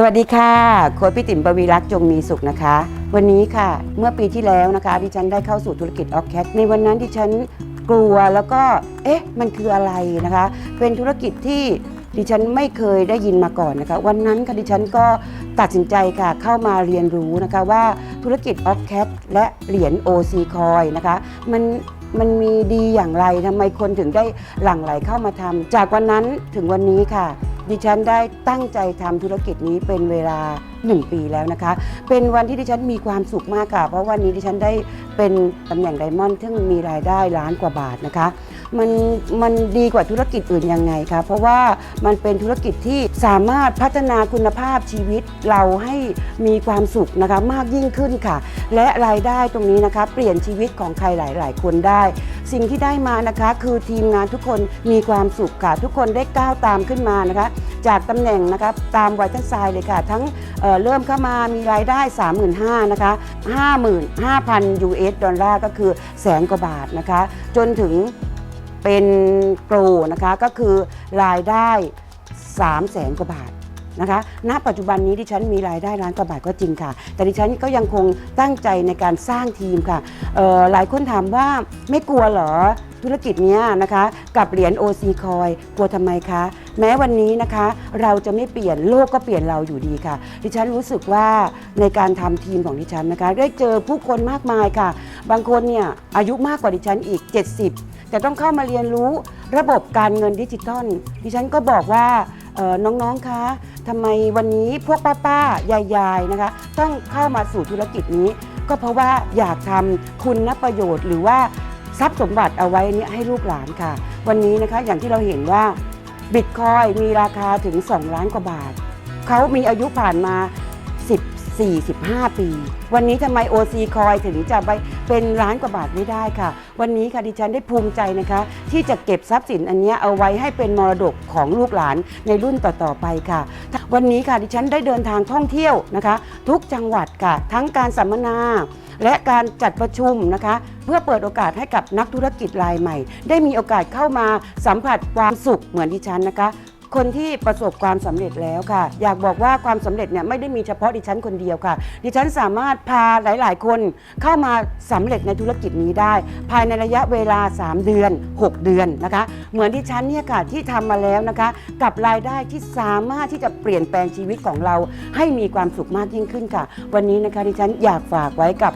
สวัสดีค่ะโค้ชพี่ติ๋มปวีรักษ์จงมีสุขนะคะ วันนี้ค่ะเมื่อปีที่แล้วนะคะ ดิฉันได้เข้าสู่ธุรกิจออ c แคทในวันนั้นดิฉันกลัวแล้วก็ เอ๊ะ มันคืออะไรนะคะ เป็นธุรกิจที่ดิฉันไม่เคยได้ยินมาก่อนนะคะ วันนั้นค่ะดิฉันก็ตัดสินใจค่ะเข้ามาเรียนรู้นะคะว่าธุรกิจออ c แคทและเหรียญ OC Coin นะคะ มันมันมีดีอย่างไรทำไมคนถึงได้หลั่งไหลเข้ามาทำจากวันนั้นถึงวันนี้ค่ะ ดิฉันได้ตั้งใจทำธุรกิจนี้เป็นเวลา 1 ปีแล้วนะคะ เป็นวันที่ดิฉันมีความสุขมากค่ะ เพราะวันนี้ดิฉันได้เป็นตำแหน่งไดมอนด์ซึ่งมีรายได้ล้านกว่าบาทนะคะ มันมันดีกว่าธุรกิจอื่นยังไงคะเพราะว่ามันเป็นธุรกิจที่สามารถพัฒนาคุณภาพชีวิตเราให้มีความสุขนะคะมากยิ่งขึ้นค่ะ และรายได้ตรงนี้นะคะ เปลี่ยนชีวิตของใครหลาย ๆ คนได้ สิ่งที่ได้มานะคะ คือทีมงานทุกคนมีความสุขค่ะ ทุกคนได้ก้าวตามขึ้นมานะคะ จากตำแหน่งนะคะตามวัยทั้งทรายเลยค่ะ ทั้งเเริ่มเข้ามามีรายได้ 35,000นะคะ55,000 US ดอลลาร์ก็คือแสนกว่าบาทนะคะ จนถึง เป็นโปรนะคะก็คือรายได้3 0 0แสนกว่าบาทนะคะ ณ ปัจจุบันนี้ดิฉันมีรายได้ล้านกว่าบาทก็จริงค่ะ แต่ดิฉันก็ยังคงตั้งใจในการสร้างทีมค่ะหลายคนถามว่าไม่กลัวเหรอธุรกิจนี้นะคะกับเหรียญ OC Coin กลัวทำไมคะ แม้วันนี้นะคะ เราจะไม่เปลี่ยนโลกก็เปลี่ยนเราอยู่ดีค่ะ ดิฉันรู้สึกว่าในการทำทีมของดิฉันนะคะ ได้เจอผู้คนมากมายค่ะ บางคนเนี่ยอายุมากกว่าดิฉันอีก 70 แต่ต้องเข้ามาเรียนรู้ระบบการเงินดิจิทัล ดิฉันก็บอกว่าน้องๆ คะทำไมวันนี้พวกป้าๆ ยายๆ นะคะ ต้องเข้ามาสู่ธุรกิจนี้ ก็เพราะว่าอยากทำคุณประโยชน์ หรือว่าทรัพย์สมบัติเอาไว้เนี่ยให้ลูกหลานค่ะ วันนี้นะคะอย่างที่เราเห็นว่าบิตคอยมีราคาถึง 2 ล้านกว่าบาท เขามีอายุผ่านมา 45 ปี วันนี้ทำไม OC คอยถึงจะไปเป็นล้านกว่าบาทไม่ได้ค่ะ วันนี้ค่ะดิฉันได้ภูมิใจนะคะ ที่จะเก็บทรัพย์สินอันเนี้ยเอาไว้ให้เป็นมรดกของลูกหลานในรุ่นต่อๆไปค่ะ วันนี้ค่ะดิฉันได้เดินทางท่องเที่ยวนะคะ ทุกจังหวัดค่ะ ทั้งการสัมมนา และการจัดประชุมนะคะ เพื่อเปิดโอกาสให้กับนักธุรกิจรายใหม่ ได้มีโอกาสเข้ามาสัมผัสความสุขเหมือนดิฉันนะคะ คนที่ประสบความสำเร็จแล้วค่ะ อยากบอกว่าความสำเร็จเนี่ยไม่ได้มีเฉพาะดิฉันคนเดียวค่ะ ดิฉันสามารถพาหลาย ๆ คนเข้ามาสำเร็จในธุรกิจนี้ได้ ภายในระยะเวลา 3 เดือน 6 เดือนนะคะ เหมือนดิฉันเนี่ยค่ะที่ทำมาแล้วนะคะ กับรายได้ที่สามารถที่จะเปลี่ยนแปลงชีวิตของเรา ให้มีความสุขมากยิ่งขึ้นค่ะ วันนี้นะคะดิฉันอยากฝากไว้กับ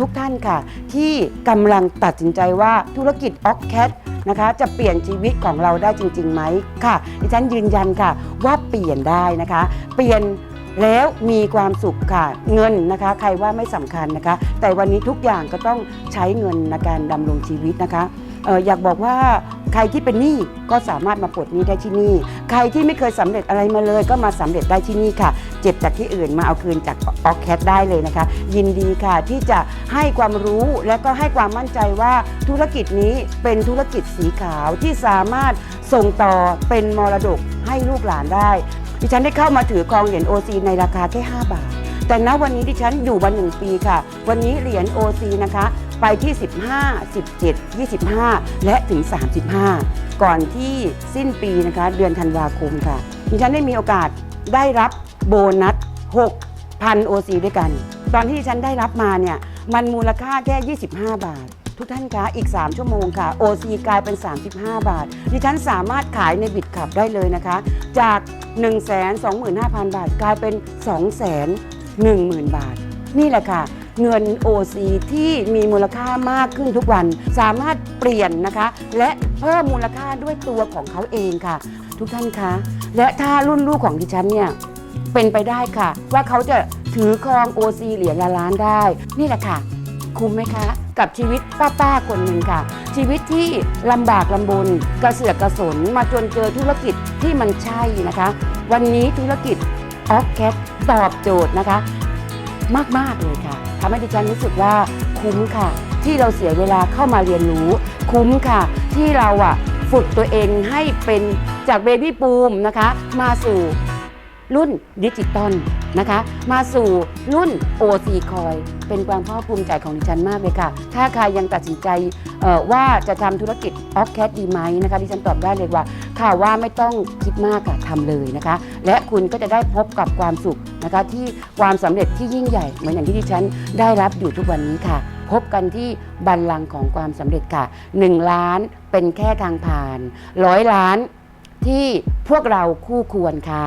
ทุก ๆทท่านค่ะ ที่กำลังตัดสินใจว่าธุรกิจออกแคท นะคะ จะเปลี่ยนชีวิตของเราได้จริงๆไหมค่ะ ดิฉันยืนยันค่ะ ว่าเปลี่ยนได้นะคะ เปลี่ยนแล้วมีความสุขค่ะเงินนะคะ ใครว่าไม่สำคัญนะคะ แต่วันนี้ทุกอย่างก็ต้องใช้เงินในการดำรงชีวิตนะคะอออยากบอกว่า ใครที่เป็นหนี้ก็สามารถมาปลดหนี้ได้ที่นี่ ใครที่ไม่เคยสำเร็จอะไรมาเลย ก็มาสำเร็จได้ที่นี่ค่ะ เจ็บจากที่อื่นมาเอาคืนจากออกแคทได้เลยนะคะ ยินดีค่ะที่จะให้ความรู้และก็ให้ความมั่นใจว่าธุรกิจนี้เป็นธุรกิจสีขาวที่สามารถส่งต่อเป็นมรดกให้ลูกหลานได้ ดิฉันได้เข้ามาถือครองเหรียญ OC ในราคาแค่ 5 บาท แต่ณวันนี้ดิฉันอยู่มาหนึ่งปีค่ะ วันนี้เหรียญ OC นะคะ ไปที่ 15 17 25 และถึง 35 ก่อนที่สิ้นปีนะคะ เดือนธันวาคมค่ะดิฉันได้มีโอกาสได้รับโบนัส 6,000 OC ด้วยกัน ตอนที่ดิฉันได้รับมาเนี่ย มันมูลค่าแค่ 25 บาท ทุกท่านคะอีก 3 ชั่วโมงค่ะ OC กลายเป็น 35 บาท ดิฉันสามารถขายในบิตขับได้เลยนะคะ จาก 125,000 บาท กลายเป็น 210,000 บาท นี่แหละค่ะ เงิน OC ที่มีมูลค่ามากขึ้นทุกวัน สามารถเปลี่ยนนะคะ และเพิ่มมูลค่าด้วยตัวของเขาเองค่ะ ทุกท่านคะ และถ้ารุ่นลูกของดิฉันเนี่ยเป็นไปได้ค่ะ ว่าเขาจะถือครอง OC เหรียญละล้านได้ นี่แหละค่ะ คุ้มไหมคะ กับชีวิตป้าๆคนหนึ่งค่ะ ชีวิตที่ลำบากลำบนกระเสือกกระสนมาจนเจอธุรกิจที่มันใช่นะคะ วันนี้ธุรกิจออฟแคทตอบโจทย์นะคะ มาก ๆ เลยค่ะทำให้ดิฉันรู้สึกว่าคุ้มค่ะ ที่เราเสียเวลาเข้ามาเรียนรู้ คุ้มค่ะ ที่เราอะฝึกตัวเองให้เป็นจากเบบี้ปูมนะคะ มาสู่รุ่นดิจิตอล นะคะ มาสู่รุ่น OC คอยเป็นความภาคภูมิใจของดิฉันมากเลยค่ะ ถ้าใครยังตัดสินใจว่าจะทำธุรกิจออฟแคทดีไหมนะคะดิฉันตอบได้เลยว่าค่ะว่าไม่ต้องคิดมากค่ะทำเลยนะคะ และคุณก็จะได้พบกับความสุขนะคะที่ความสำเร็จที่ยิ่งใหญ่ เหมือนอย่างที่ดิฉันได้รับอยู่ทุกวันนี้ค่ะ พบกันที่บัลลังก์ของความสำเร็จค่ะ 1 ล้านเป็นแค่ทางผ่านร้อยล้านที่พวกเราคู่ควรค่ะ